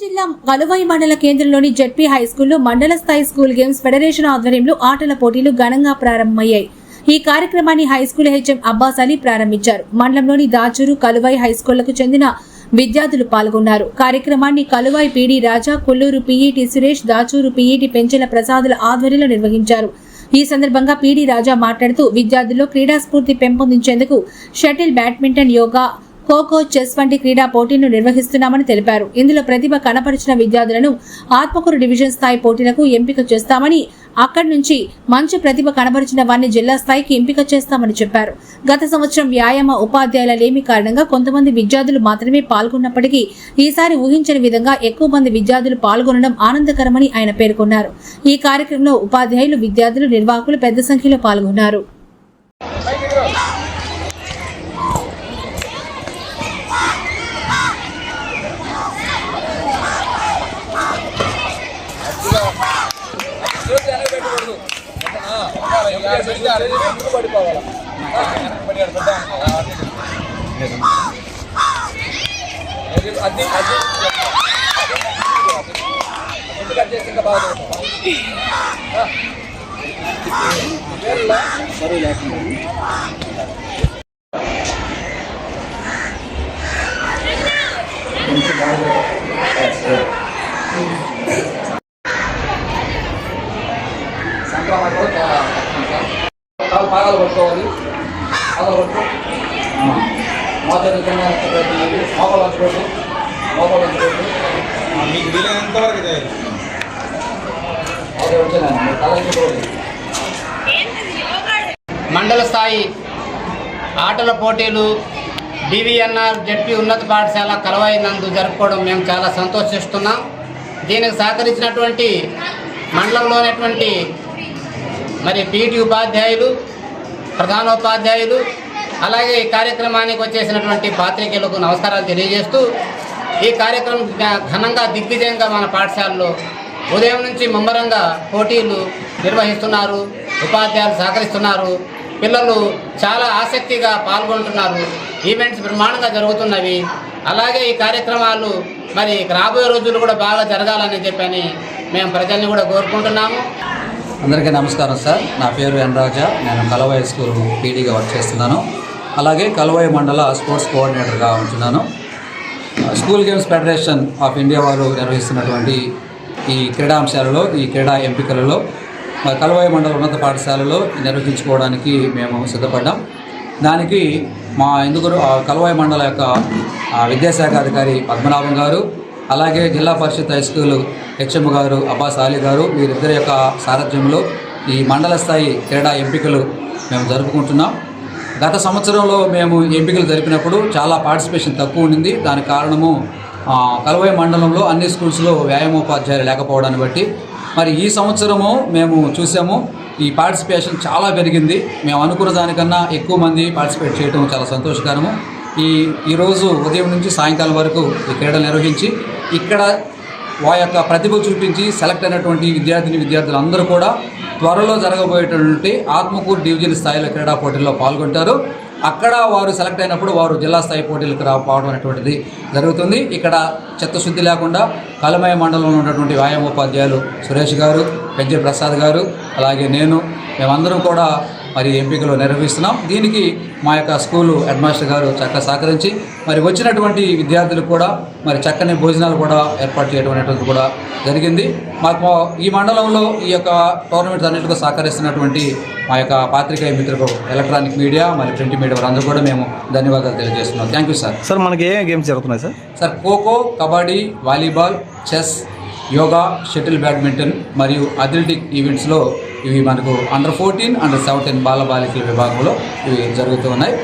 జిల్లా కలువై మండల కేంద్రంలోని జెడ్పీ హై స్కూల్లో మండల స్థాయి స్కూల్ గేమ్స్ ఫెడరేషన్ ఆధ్వర్యంలో ఆటల పోటీలు ఘనంగా ప్రారంభమయ్యాయి. ఈ కార్యక్రమాన్ని high school HM Abbas Ali ప్రారంభించారు. మండలంలోని దాచూరు కలువై హై స్కూళ్ళకు చెందిన విద్యార్థులు పాల్గొన్నారు. కార్యక్రమాన్ని Kaluvayi PD Raja Kolluru PET Suresh Dachuru PET Penchala Prasadula ఆధ్వర్యంలో నిర్వహించారు. ఈ సందర్భంగా పీడీ రాజా మాట్లాడుతూ విద్యార్థుల్లో క్రీడాస్ఫూర్తి పెంపొందించేందుకు shuttle badminton yoga khokho chess వంటి క్రీడా పోటీలను నిర్వహిస్తున్నామని తెలిపారు. ఇందులో ప్రతిభ కనపరిచిన విద్యార్థులను ఆత్మకూరు డివిజన్ స్థాయి పోటీలకు ఎంపిక చేస్తామని అక్కడి నుంచి మంచి ప్రతిభ కనబరిచిన వారిని జిల్లా స్థాయికి ఎంపిక చేస్తామని చెప్పారు. గత సంవత్సరం వ్యాయామ ఉపాధ్యాయుల లేమి కారణంగా కొంతమంది విద్యార్థులు మాత్రమే పాల్గొన్నప్పటికీ ఈసారి ఊహించని విధంగా ఎక్కువ మంది విద్యార్థులు పాల్గొనడం ఆనందకరమని ఆయన పేర్కొన్నారు. ఈ కార్యక్రమంలో ఉపాధ్యాయులు విద్యార్థులు నిర్వాహకులు పెద్ద సంఖ్యలో పాల్గొన్నారు. అది అది కట్ చేసి ఇంకా బాగా సంక్రమణ కూడా చాలా కాలు పాదాలు పట్టుకోవాలి. పాదాలు పట్టుకో. మోతాదు కింద మోకాలు వంచుకోండి. మోకాలు వంచుకోండి. మీకు వీలైనంత వరకు చేయాలి అదే వచ్చాను మీరు తల ఇంకోటి మండల స్థాయి ఆటల పోటీలు డివిఎన్ఆర్ జడ్పీ ఉన్నత పాఠశాల కలవాయి నందు జరుపుకోవడం మేము చాలా సంతోషిస్తున్నాం. దీనికి సహకరించినటువంటి మండలంలోనటువంటి మరి పీటీ ఉపాధ్యాయులు ప్రధానోపాధ్యాయులు అలాగే ఈ కార్యక్రమానికి వచ్చేసినటువంటి పాత్రికేయులకు నమస్కారాలు తెలియజేస్తూ ఈ కార్యక్రమం ఘనంగా దిగ్విజయంగా మన పాఠశాలలో ఉదయం నుంచి ముమ్మరంగా పోటీలు నిర్వహిస్తున్నారు ఉపాధ్యాయులు సహకరిస్తున్నారు పిల్లలు చాలా ఆసక్తిగా పాల్గొంటున్నారు ఈవెంట్స్ బ్రహ్మాండంగా జరుగుతున్నవి అలాగే ఈ కార్యక్రమాలు మరి రాబోయే రోజులు కూడా బాగా జరగాలని చెప్పని మేము ప్రజల్ని కూడా కోరుకుంటున్నాము. అందరికీ నమస్కారం సార్. నా పేరు ఎన్ రాజా. నేను కలవాయి స్కూల్ పీడీగా వర్క్ చేస్తున్నాను. అలాగే కలవాయి మండల స్పోర్ట్స్ కోఆర్డినేటర్గా ఉంటున్నాను. School games federation of India వారు నిర్వహిస్తున్నటువంటి ఈ క్రీడాంశాలలో ఈ క్రీడా ఎంపికలలో మా కలవాయి మండల ఉన్నత పాఠశాలలో నిర్వహించుకోవడానికి మేము సిద్ధపడ్డాం. దానికి మా ఎందుకు ఆ కలవాయి మండల యొక్క విద్యాశాఖ అధికారి పద్మనాభం గారు అలాగే జిల్లా పరిషత్ హై స్కూల్ హెచ్ఎం గారు అబ్బాస్ అలీ గారు వీరిద్దరి యొక్క సారథ్యంలో ఈ మండల స్థాయి క్రీడా ఎంపికలు మేము జరుపుకుంటున్నాం. గత సంవత్సరంలో మేము ఎంపికలు జరిపినప్పుడు చాలా పార్టిసిపేషన్ తక్కువ ఉండింది. దానికి కారణము కలవై మండలంలో అన్ని స్కూల్స్లో వ్యాయామోపాధ్యాయులు లేకపోవడాన్ని బట్టి. మరి ఈ సంవత్సరము మేము చూసాము ఈ పార్టిసిపేషన్ చాలా పెరిగింది. మేము అనుకున్న దానికన్నా ఎక్కువ మంది పార్టిసిపేట్ చేయడం చాలా సంతోషకరము. ఈ ఈరోజు ఉదయం నుంచి సాయంకాలం వరకు ఈ క్రీడలు నిర్వహించి ఇక్కడ వారి యొక్క ప్రతిభ చూపించి సెలెక్ట్ అయినటువంటి విద్యార్థిని విద్యార్థులు అందరూ కూడా త్వరలో జరగబోయేటటువంటి ఆత్మకూరు డివిజన్ స్థాయిలో క్రీడా పోటీల్లో పాల్గొంటారు. అక్కడ వారు సెలెక్ట్ అయినప్పుడు వారు జిల్లా స్థాయి పోటీలకు రావడం అనేటువంటిది జరుగుతుంది. ఇక్కడ చిత్తశుద్ధి లేకుండా కలమయ మండలంలో ఉన్నటువంటి వ్యాయామోపాధ్యాయులు సురేష్ గారు పెంజి ప్రసాద్ గారు అలాగే నేను మేమందరం కూడా మరి ఎంపికలు నిర్వహిస్తున్నాం. దీనికి మా యొక్క స్కూలు హెడ్ మాస్టర్ గారు చక్కగా సహకరించి మరి వచ్చినటువంటి విద్యార్థులకు కూడా మరి చక్కని భోజనాలు కూడా ఏర్పాటు చేయడం అనేటువంటిది కూడా జరిగింది. మాకు ఈ మండలంలో ఈ యొక్క టోర్నమెంట్స్ అన్నింటిలో సహకరిస్తున్నటువంటి మా యొక్క పాత్రికేయ మిత్రులకు ఎలక్ట్రానిక్ మీడియా మరి ప్రింట్ మీడియా వారందరూ కూడా మేము ధన్యవాదాలు తెలియజేస్తున్నాం. Thank you sir. సార్ మనకి ఏ గేమ్స్ జరుగుతున్నాయి sir? Sir khokho kabaddi volleyball chess yoga shuttle badminton మరియు అథ్లెటిక్ ఈవెంట్స్లో ఇవి మనకు అండర్ ఫోర్టీన్ అండర్ సెవెంటీన్ బాల బాలికల విభాగంలో ఇవి జరుగుతూ ఉన్నాయి.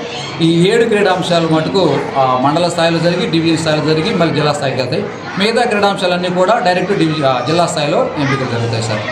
ఈ ఏడు క్రీడాంశాలు మటుకు ఆ, మండల స్థాయిలో జరిగి డివిజన్ స్థాయిలో జరిగి మళ్ళీ జిల్లా స్థాయికి వెళ్తాయి. మిగతా క్రీడాంశాలన్నీ కూడా డైరెక్ట్ డివి జిల్లా స్థాయిలో ఎంపికలు జరుగుతాయి సార్.